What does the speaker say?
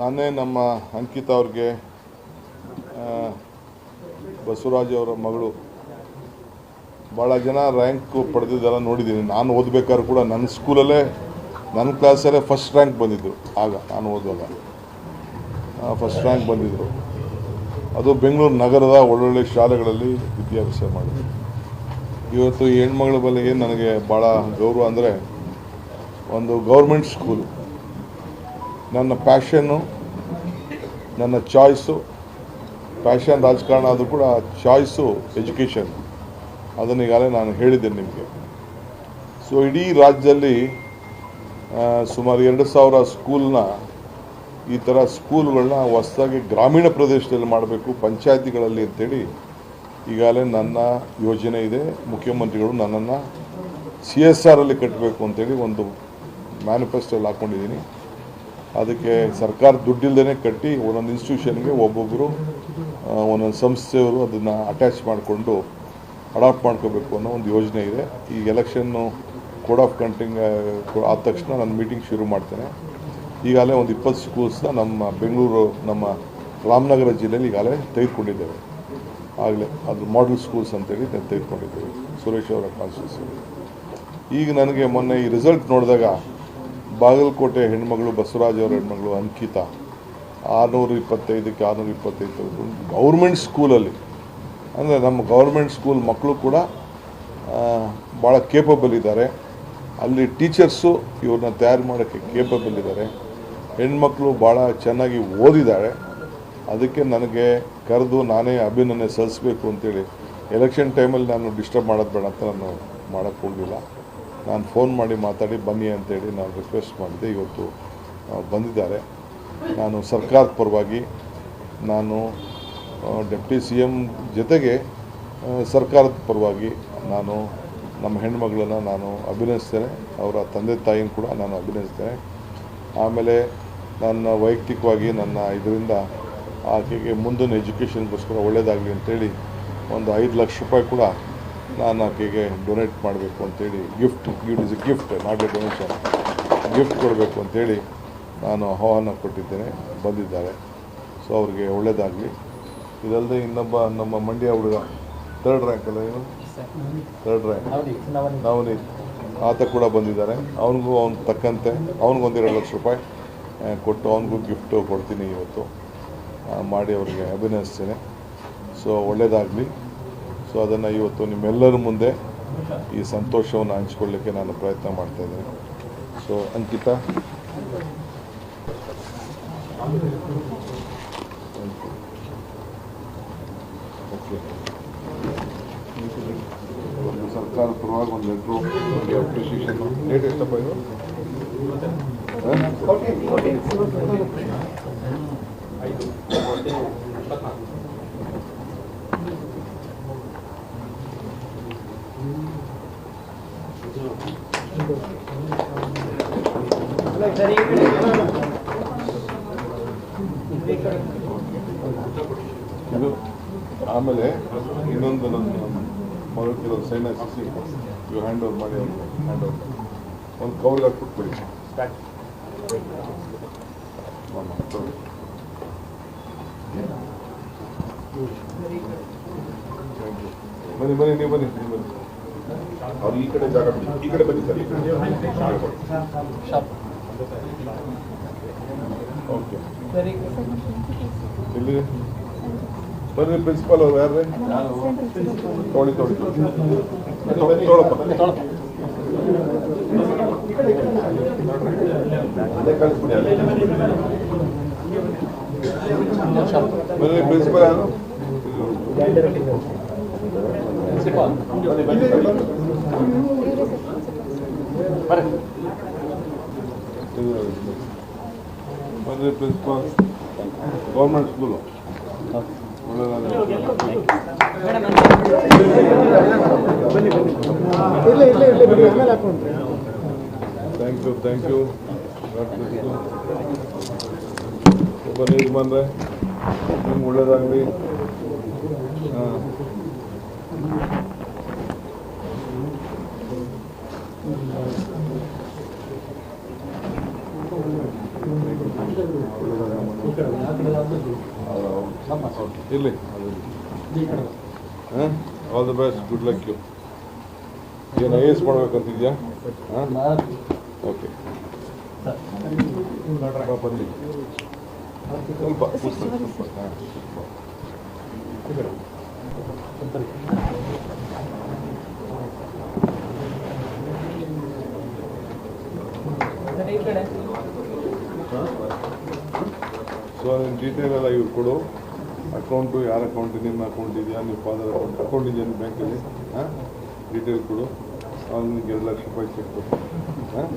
ನಾನೇ ನಮ್ಮ ಅಂಕಿತಾ ಅವ್ರಿಗೆ ಬಸವರಾಜ್ ಅವರ ಮಗಳು. ಭಾಳ ಜನ ರ್ಯಾಂಕು ಪಡೆದಿದ್ದೆಲ್ಲ ನೋಡಿದ್ದೀನಿ. ನಾನು ಓದಬೇಕಾದ್ರೂ ಕೂಡ ನನ್ನ ಸ್ಕೂಲಲ್ಲೇ ನನ್ನ ಕ್ಲಾಸಲ್ಲೇ ಫಸ್ಟ್ ರ್ಯಾಂಕ್ ಬಂದಿದ್ದರು ಆಗ ನಾನು ಓದುವಾಗ. ಫಸ್ಟ್ ರ್ಯಾಂಕ್ ಬಂದಿದ್ದರು ಅದು ಬೆಂಗಳೂರು ನಗರದ ಒಳ್ಳೊಳ್ಳೆ ಶಾಲೆಗಳಲ್ಲಿ ವಿದ್ಯಾಭ್ಯಾಸ ಮಾಡಿದ್ರು. ಇವತ್ತು ಹೆಣ್ಮಗಳ ಬಲ್ಲಿಗೆ ನನಗೆ ಭಾಳ ಗೌರವ ಅಂದರೆ, ಒಂದು ಗೌರ್ಮೆಂಟ್ ಸ್ಕೂಲು ನನ್ನ ಪ್ಯಾಷನ್ನು ನನ್ನ ಚಾಯ್ಸು ಪ್ಯಾಷನ್ ರಾಜಕಾರಣ ಆದರೂ ಕೂಡ ಚಾಯ್ಸು ಎಜುಕೇಷನ್ ಅದನ್ನು ಈಗಾಗಲೇ ನಾನು ಹೇಳಿದ್ದೇನೆ ನಿಮಗೆ. ಸೊ ಇಡೀ ರಾಜ್ಯದಲ್ಲಿ ಸುಮಾರು ಎರಡು ಸಾವಿರ ಸ್ಕೂಲ್ನ ಈ ಥರ ಸ್ಕೂಲ್ಗಳನ್ನ ಹೊಸದಾಗಿ ಗ್ರಾಮೀಣ ಪ್ರದೇಶದಲ್ಲಿ ಮಾಡಬೇಕು, ಪಂಚಾಯತಿಗಳಲ್ಲಿ ಅಂತೇಳಿ ಈಗಾಗಲೇ ನನ್ನ ಯೋಜನೆ ಇದೆ. ಮುಖ್ಯಮಂತ್ರಿಗಳು ನನ್ನನ್ನು ಸಿ ಎಸ್ ಆರಲ್ಲಿ ಕಟ್ಟಬೇಕು ಅಂತೇಳಿ ಒಂದು ಮ್ಯಾನಿಫೆಸ್ಟೋಲ್ಲಿ ಹಾಕ್ಕೊಂಡಿದ್ದೀನಿ ಅದಕ್ಕೆ ಸರ್ಕಾರ ದುಡ್ಡಿಲ್ಲದೇ ಕಟ್ಟಿ ಒಂದೊಂದು ಇನ್ಸ್ಟಿಟ್ಯೂಷನ್ಗೆ ಒಬ್ಬೊಬ್ಬರು ಒಂದೊಂದು ಸಂಸ್ಥೆಯವರು ಅದನ್ನು ಅಟ್ಯಾಚ್ ಮಾಡಿಕೊಂಡು ಅಡಾಪ್ಟ್ ಮಾಡ್ಕೋಬೇಕು ಅನ್ನೋ ಒಂದು ಯೋಜನೆ ಇದೆ. ಈ ಎಲೆಕ್ಷನ್ನು ಕೋಡ್ ಆಫ್ ಕಂಟಿಂಗ್ ಆದ ತಕ್ಷಣ ನಾನು ಮೀಟಿಂಗ್ ಶುರು ಮಾಡ್ತೇನೆ. ಈಗಾಗಲೇ ಒಂದು ಇಪ್ಪತ್ತು ಸ್ಕೂಲ್ಸ್ನ ನಮ್ಮ ಬೆಂಗಳೂರು, ನಮ್ಮ ರಾಮನಗರ ಜಿಲ್ಲೆಯಲ್ಲಿ ಈಗಾಗಲೇ ತೆಗೆದುಕೊಂಡಿದ್ದೇವೆ. ಆಗಲೇ ಅದು ಮಾಡಲ್ ಸ್ಕೂಲ್ಸ್ ಅಂತೇಳಿ ನಾನು ತೆಗೆದುಕೊಂಡಿದ್ದೇವೆ. ಸುರೇಶ್ ಅವರ ಕಾನ್ಸ್ಟಿಟ್ಯೂಸಿ ಈಗ ನನಗೆ ಮೊನ್ನೆ ಈ ರಿಸಲ್ಟ್ ನೋಡಿದಾಗ ಬಾಗಲಕೋಟೆ ಹೆಣ್ಮಗಳು, ಬಸವರಾಜ್ ಅವರ ಹೆಣ್ಮಗಳು, ಅಂಕಿತಾ ಆರುನೂರ ಇಪ್ಪತ್ತೈದಕ್ಕೆ ಆರುನೂರ ಇಪ್ಪತ್ತೈದು ಗೌರ್ಮೆಂಟ್ ಸ್ಕೂಲಲ್ಲಿ ಅಂದರೆ ನಮ್ಮ ಗೌರ್ಮೆಂಟ್ ಸ್ಕೂಲ್ ಮಕ್ಕಳು ಕೂಡ ಭಾಳ ಕೇಪಬಲ್ ಇದ್ದಾರೆ. ಅಲ್ಲಿ ಟೀಚರ್ಸು ಇವ್ರನ್ನ ತಯಾರು ಮಾಡೋಕ್ಕೆ ಕೇಪಬಲ್ ಇದ್ದಾರೆ. ಹೆಣ್ಮಕ್ಳು ಭಾಳ ಚೆನ್ನಾಗಿ ಓದಿದ್ದಾರೆ. ಅದಕ್ಕೆ ನನಗೆ ಕರೆದು ನಾನೇ ಅಭಿನಂದನೆ ಸಲ್ಲಿಸಬೇಕು ಅಂತೇಳಿ. ಎಲೆಕ್ಷನ್ ಟೈಮಲ್ಲಿ ನಾನು ಡಿಸ್ಟರ್ಬ್ ಮಾಡೋದು ಬೇಡ ಅಂತ ನಾನು ಮಾಡೋಕ್ಕೆ ಹೋಗಲಿಲ್ಲ ನಾನು ಫೋನ್ ಮಾಡಿ ಮಾತಾಡಿ, ಬನ್ನಿ ಅಂತೇಳಿ ನಾನು ರಿಕ್ವೆಸ್ಟ್ ಮಾಡಿದೆ. ಇವತ್ತು ಬಂದಿದ್ದಾರೆ. ನಾನು ಸರ್ಕಾರದ ಪರವಾಗಿ ನಾನು ಡೆಪ್ಟಿ ಸಿ ಎಂ ಜೊತೆಗೆ ಸರ್ಕಾರದ ಪರವಾಗಿ ನಾನು ನಮ್ಮ ಹೆಣ್ಮಗಳನ್ನು ನಾನು ಅಭಿನಯಿಸ್ತೇನೆ ಅವರ ತಂದೆ ತಾಯಿನ ಕೂಡ ನಾನು ಅಭಿನಯಿಸ್ತೇನೆ ಆಮೇಲೆ ನನ್ನ ವೈಯಕ್ತಿಕವಾಗಿ ನನ್ನ ಇದರಿಂದ ಆಕೆಗೆ ಮುಂದಿನ ಎಜುಕೇಷನ್ಗೋಸ್ಕರ ಒಳ್ಳೆಯದಾಗಲಿ ಅಂತೇಳಿ ಒಂದು ಐದು ಲಕ್ಷ ರೂಪಾಯಿ ಕೂಡ ನಾನು ಆಕೆಗೆ ಡೊನೇಟ್ ಮಾಡಬೇಕು ಅಂತೇಳಿ gift gift is a gift not a donation gift ಕೊಡಬೇಕು ಅಂತೇಳಿ ನಾನು ಆಹ್ವಾನ ಕೊಟ್ಟಿದ್ದೇನೆ ಬಂದಿದ್ದಾರೆ. ಸೊ ಅವ್ರಿಗೆ ಒಳ್ಳೆಯದಾಗಲಿ ಇದಲ್ಲದೆ ಇನ್ನೊಬ್ಬ ನಮ್ಮ ಮಂಡ್ಯ ಹುಡುಗ ಥರ್ಡ್ ರ್ಯಾಂಕ್ ಅಲ್ಲ ಏನು ಥರ್ಡ್ ರ್ಯಾಂಕ್ ನವನೀತ್ ಆತ ಕೂಡ ಬಂದಿದ್ದಾರೆ. ಅವನಿಗೂ ಅವ್ನು ತಕ್ಕಂತೆ ಅವ್ನಿಗೊಂದು ಎರಡು ಲಕ್ಷ ರೂಪಾಯಿ ಕೊಟ್ಟು ಅವನಿಗೂ ಗಿಫ್ಟು ಕೊಡ್ತೀನಿ ಇವತ್ತು. ಮಾಡಿ ಅವರಿಗೆ ಅಭಿನಯಿಸ್ತೇನೆ ಸೊ ಒಳ್ಳೆಯದಾಗಲಿ ಸೊ ಅದನ್ನು ಇವತ್ತು ನಿಮ್ಮೆಲ್ಲರ ಮುಂದೆ ಈ ಸಂತೋಷವನ್ನು ಹಂಚ್ಕೊಳ್ಳಿಕ್ಕೆ ನಾನು ಪ್ರಯತ್ನ ಮಾಡ್ತಾ ಇದ್ದೇನೆ. ಸೊ ಅಂಕಿತಾ. ಓಕೆ ಸರ್ಕಾರ ಪರವಾಗಿ ಒಂದು ಲೆಟ್ರು ಅಪ್ರಿಸಿಯೇಷನ್ ಅಪ್ರಿಷಿಯೇಷನ್ ಡೇಟ್ ಎಷ್ಟಪ್ಪ ಇದು? ಆಮೇಲೆ ಇನ್ನೊಂದು ನನ್ನ ಮೊದಲು ಕೆಲವೊಂದು ಸೈನ್ ಹಾಕಿಸಿ ಇವು ಹ್ಯಾಂಡ್ ಓವರ್ ಮಾಡಿ ಹ್ಯಾಂಡ್ ಓವರ್ ಒಂದು ಕವರ್ಗೆ you. ಬನ್ನಿ ಬನ್ನಿ, ನೀವು ಬನ್ನಿ ನೀವು ಬನ್ನಿ. ಅವ್ರು ಈ ಕಡೆ ಜಾಗ ಬಿಡಿ ಈ ಕಡೆ ಬನ್ನಿ ಸರ್ ಈ ಕಡೆ ಜಾಗ ಕೊಡಿ. ಓಕೆ ಇಲ್ಲಿ ಬರ್ರಿ ಪ್ರಿನ್ಸಿಪಾಲ್ ಅವ್ರು ಯಾರ್ರಿ ತೊಳಿ ತೊಳಿ ತೊಳಪ್ಪ ಅಲ್ಲೇ ಕಳಿಸ್ಬಿಡಿ ಅಲ್ಲೇ ಬರ್ರಿ ಪ್ರಿನ್ಸಿಪಾಲ್ ಯಾರು ಬರ್ರಿ principal government school thank you thank you ಬನ್ನಿ ಬಂದರೆ ನಿಮ್ಗೆ ಒಳ್ಳೇದಾಗಲಿ ಹಾಂ ಇಲ್ಲಿ. ಹಾಂ? All the best good luck you ಏನು ಐ ಎಸ್ ಮಾಡ್ಬೇಕಂತಿದ್ಯಾ? ಹಾಂ? ಓಕೆ ಬನ್ನಿ. ಸ್ವಲ್ಪ ಹಾಂ ಸೊ ನಿನ್ನ ಡೀಟೇಲ್ ಎಲ್ಲ ಇವ್ರು ಕೊಡು. ಅಕೌಂಟು ಯಾರ ಅಕೌಂಟ್ ನಿಮ್ಮ ಅಕೌಂಟ್ ಇದೆಯಾ ನಿಮ್ಮ ಫಾದರ್ ಅಕೌಂಟ್ ಅಕೌಂಟ್ ಇದೆಯಾ ನಿಮ್ಮ ಬ್ಯಾಂಕಲ್ಲಿ ಹಾಂ? ಡೀಟೇಲ್ ಕೊಡು. ಅವ್ನು ನಿಮ್ಗೆ ಎರಡು ಲಕ್ಷ ರೂಪಾಯಿ ಚೆಕ್ ಕೊಡ್ತೀನಿ ಹಾಂ?